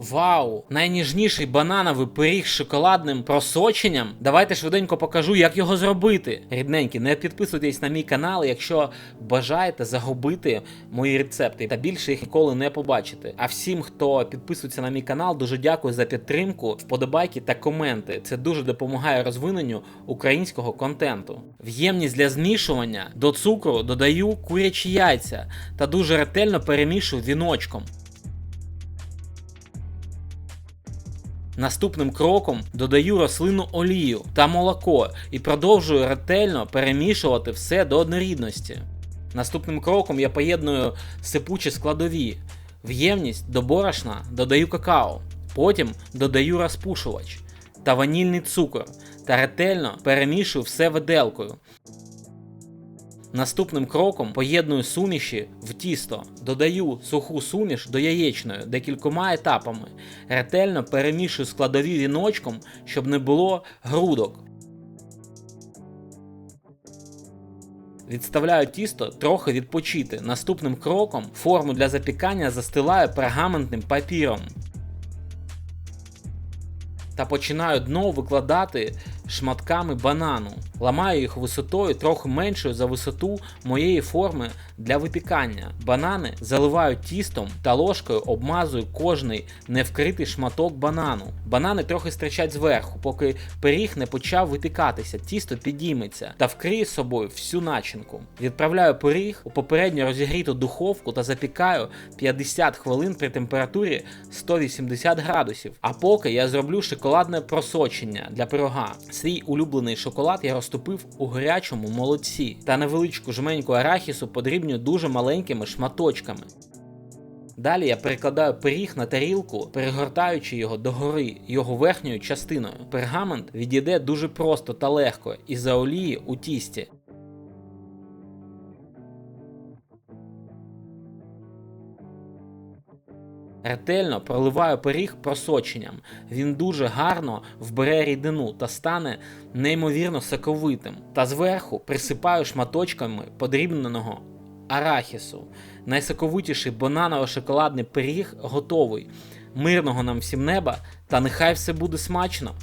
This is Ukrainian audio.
Вау! Найніжніший банановий пиріг з шоколадним просоченням. Давайте швиденько покажу, як його зробити. Рідненькі, не підписуйтесь на мій канал, якщо бажаєте загубити мої рецепти та більше їх ніколи не побачите. А всім, хто підписується на мій канал, дуже дякую за підтримку, вподобайки та коменти. Це дуже допомагає розвиненню українського контенту. В ємність для змішування до цукру додаю курячі яйця та дуже ретельно перемішую віночком. Наступним кроком додаю рослинну олію та молоко і продовжую ретельно перемішувати все до однорідності. Наступним кроком я поєдную сипучі складові. В ємність до борошна додаю какао, потім додаю розпушувач та ванільний цукор та ретельно перемішую все виделкою. Наступним кроком поєдную суміші в тісто, додаю суху суміш до яєчної декількома етапами, ретельно перемішую складові віночком, щоб не було грудок. Відставляю тісто трохи відпочити. Наступним кроком форму для запікання застилаю пергаментним папіром. Та починаю дно викладати шматками банану. Ламаю їх висотою трохи меншою за висоту моєї форми для випікання. Банани заливаю тістом та ложкою обмазую кожний невкритий шматок банану. Банани трохи стирчать зверху, поки пиріг не почав випікатися, тісто підійметься та вкриє собою всю начинку. Відправляю пиріг у попередньо розігріту духовку та запікаю 50 хвилин при температурі 180 градусів. А поки я зроблю шоколадне просочення для пирога. Свій улюблений шоколад я розтопив у гарячому молоці та невеличку жменьку арахісу подрібню дуже маленькими шматочками. Далі я перекладаю пиріг на тарілку, перегортаючи його догори його верхньою частиною. Пергамент відійде дуже просто та легко із-за олії у тісті. Ретельно проливаю пиріг просоченням. Він дуже гарно вбере рідину та стане неймовірно соковитим. Та зверху присипаю шматочками подрібненого арахісу. Найсоковитіший бананово-шоколадний пиріг готовий. Мирного нам всім неба, та нехай все буде смачно!